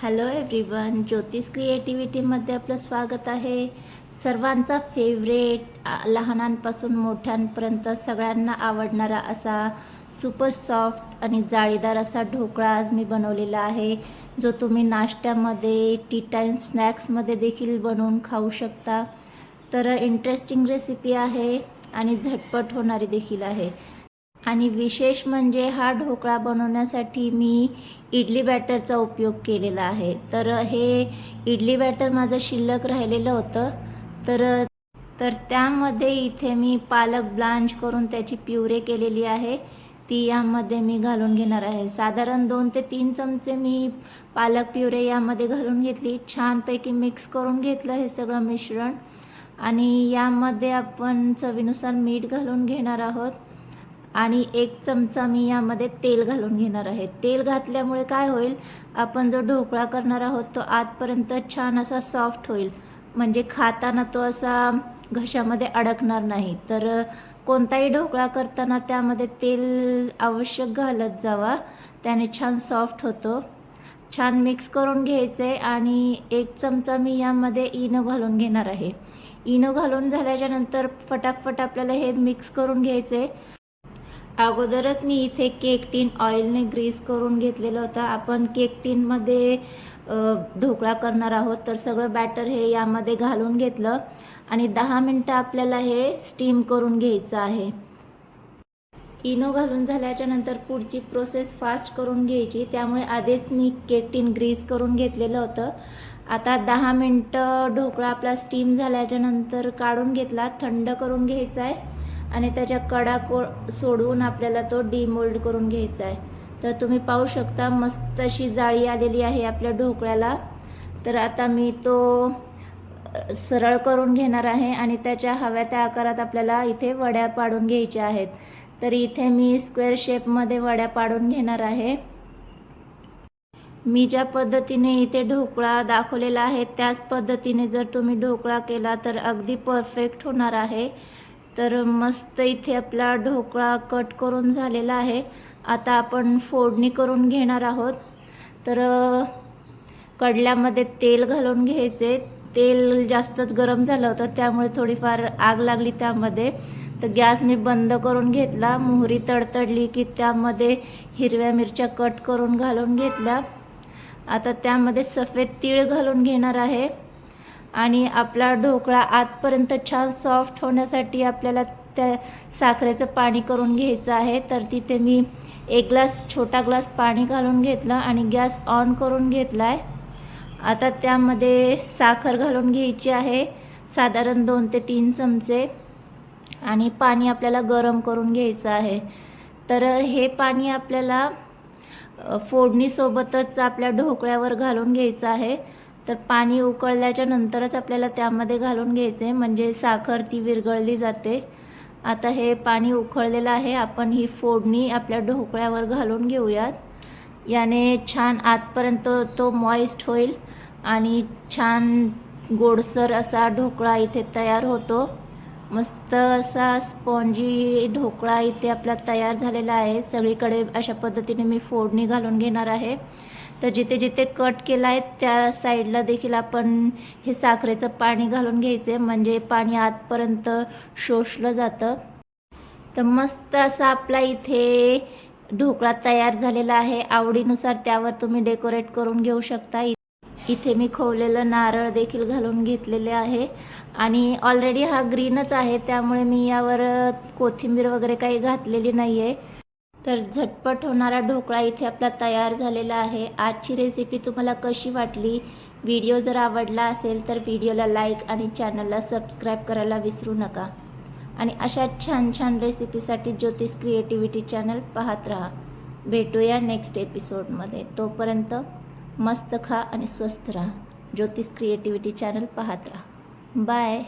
Hello everyone ज्योतिष क्रिएटिव्हिटीमध्ये आपलं स्वागत आहे. सर्वांचा फेवरेट लहानांपासून मोठ्यांपर्यंत सगळ्यांना आवडणारा असा सुपर सॉफ्ट आणि जाळीदार असा ढोकळा आज मी बनवलेला आहे जो तुम्ही नाश्त्यामध्ये टी टाईम स्नॅक्समध्ये देखील बनवून खाऊ शकता. तर इंटरेस्टिंग रेसिपी आहे आणि झटपट होणारी देखील आहे. आणि विशेष म्हणजे हा ढोकळा बनवण्यासाठी मी इडली बॅटरचा उपयोग केलेला आहे. तर हे इडली बॅटर माझं शिल्लक राहिलेलं होतं. तर तर त्यामध्ये इथे मी पालक ब्लांच करून त्याची प्युरे केलेली आहे. ती यामध्ये मी घालून घेणार आहे. साधारण दोन ते तीन चमचे मी पालक प्युरे यामध्ये घालून घेतली. छानपैकी मिक्स करून घेतलं हे सगळं मिश्रण. आणि यामध्ये आपण चवीनुसार मीठ घालून घेणार आहोत. आणि एक चमचा मी यामध्ये तेल घालून घेणार आहे. तेल घातल्यामुळे काय होईल? आपण जो ढोकळा करणार आहोत तो आतपर्यंत छान असा सॉफ्ट होईल. म्हणजे खाताना तो असा घशामध्ये अडकणार नाही. तर कोणताही ढोकळा करताना त्यामध्ये तेल आवश्यक घालत जावा. त्याने छान सॉफ्ट होतो. छान मिक्स करून घ्यायचे आणि एक चमचा मी यामध्ये इनो घालून घेणार आहे. इनो घालून झाल्याच्यानंतर फटाफट आपल्याला हे मिक्स करून घ्यायचे. अगोदरच मी इथे केक टीन ऑइलने ग्रीस करून घेतलेलं होतं. आपण केक टीनमध्ये ढोकळा करणार आहोत तर सगळं बॅटर हे यामध्ये घालून घेतलं आणि दहा मिनटं आपल्याला हे स्टीम करून घ्यायचं आहे. इनो घालून झाल्याच्यानंतर पुढची प्रोसेस फास्ट करून घ्यायची. त्यामुळे आधीच मी केक टीन ग्रीस करून घेतलेलं होतं. आता दहा मिनटं ढोकळा आपला स्टीम झाल्याच्यानंतर काढून घेतला थंड करून घ्यायचा आहे. आणि त्याच्या कडा को सोडवून आपल्याला तो डिमोल्ड करून घ्यायचा आहे. तर तुम्ही पाहू शकता मस्त अशी जाळी आलेली आहे आपल्या ढोकळ्याला. तर आता मी तो सरळ करून घेणार आहे आणि त्याच्या हव्या त्या आकारात आपल्याला इथे वड्या पाडून घ्यायच्या आहेत. तर इथे मी स्क्वेअर शेपमध्ये वड्या पाडून घेणार आहे. मी ज्या पद्धतीने इथे ढोकळा दाखवलेला आहे त्याच पद्धतीने जर तुम्ही ढोकळा केला तर अगदी परफेक्ट होणार आहे. तर मस्त इथे आपला ढोकळा कट करून झालेला आहे. आता आपण फोडणी करून घेणार आहोत. तर कडल्यामध्ये तेल घालून घ्यायचे. तेल जास्तच गरम झालं होतं त्यामुळे थोडीफार आग लागली त्यामध्ये. तर गॅस मी बंद करून घेतला. मोहरी तडतडली की त्यामध्ये हिरव्या मिरच्या कट करून घालून घेतल्या. आता त्यामध्ये सफेद तीळ घालून घेणार आहे. आणि आपला ढोकळा आतपर्यंत छान सॉफ्ट होण्यासाठी आपल्याला त्या साखरेचं पाणी करून घ्यायचं आहे. तर तिथे मी एक ग्लास छोटा ग्लास पाणी घालून घेतलं आणि गॅस ऑन करून घेतला आहे आता त्यामध्ये साखर घालून घ्यायची आहे. साधारण दोन ते तीन चमचे. आणि पाणी आपल्याला गरम करून घ्यायचं आहे. तर हे पाणी आपल्याला फोडणीसोबतच आपल्या ढोकळ्यावर घालून घ्यायचं आहे. तर पाणी उकळल्याच्या नंतरच आपल्याला त्यामध्ये घालून घ्यायचे म्हणजे साखर ती विरघळली जाते. आता हे पाणी उकळलेलं आहे आपण ही फोडणी आपल्या ढोकळ्यावर घालून घेऊयात. याने छान आतपर्यंत तो मॉइस्ट होईल आणि छान गोडसर असा ढोकळा इथे तयार होतो. मस्त असा स्पॉन्जी ढोकळा इथे आपला तयार झालेला आहे. सगळीकडे अशा पद्धतीने मी फोडणी घालून घेणार आहे. तर जिथे जिथे कट केला आहे त्या साईडला देखील आपण हे साखरेचं पाणी घालून घ्यायचे म्हणजे पाणी आतपर्यंत शोषलं जातं. तर मस्त असा आपला इथे ढोकळा तयार झालेला आहे. आवडीनुसार त्यावर तुम्ही डेकोरेट करून घेऊ शकता. इथे मी खोवलेलं नारळ देखील घालून घेतलेले आहे. आणि ऑलरेडी हा ग्रीनच आहे त्यामुळे मी यावर कोथिंबीर वगैरे काही घातलेली नाही आहे तर झटपट होणारा ढोकळा इथे आपला तयार झालेला आहे. आजची रेसिपी तुम्हाला कशी वाटली? व्हिडिओ जर आवडला असेल तर व्हिडिओला लाईक आणि चॅनलला सबस्क्राईब करायला विसरू नका. आणि अशा छान छान रेसिपीसाठी ज्योतिष क्रिएटिव्हिटी चॅनल पाहत राहा. भेटूया नेक्स्ट एपिसोडमध्ये तोपर्यंत मस्त खा आणि स्वस्त राहा. ज्योतिष क्रिएटिव्हिटी चॅनल पाहत राहा. बाय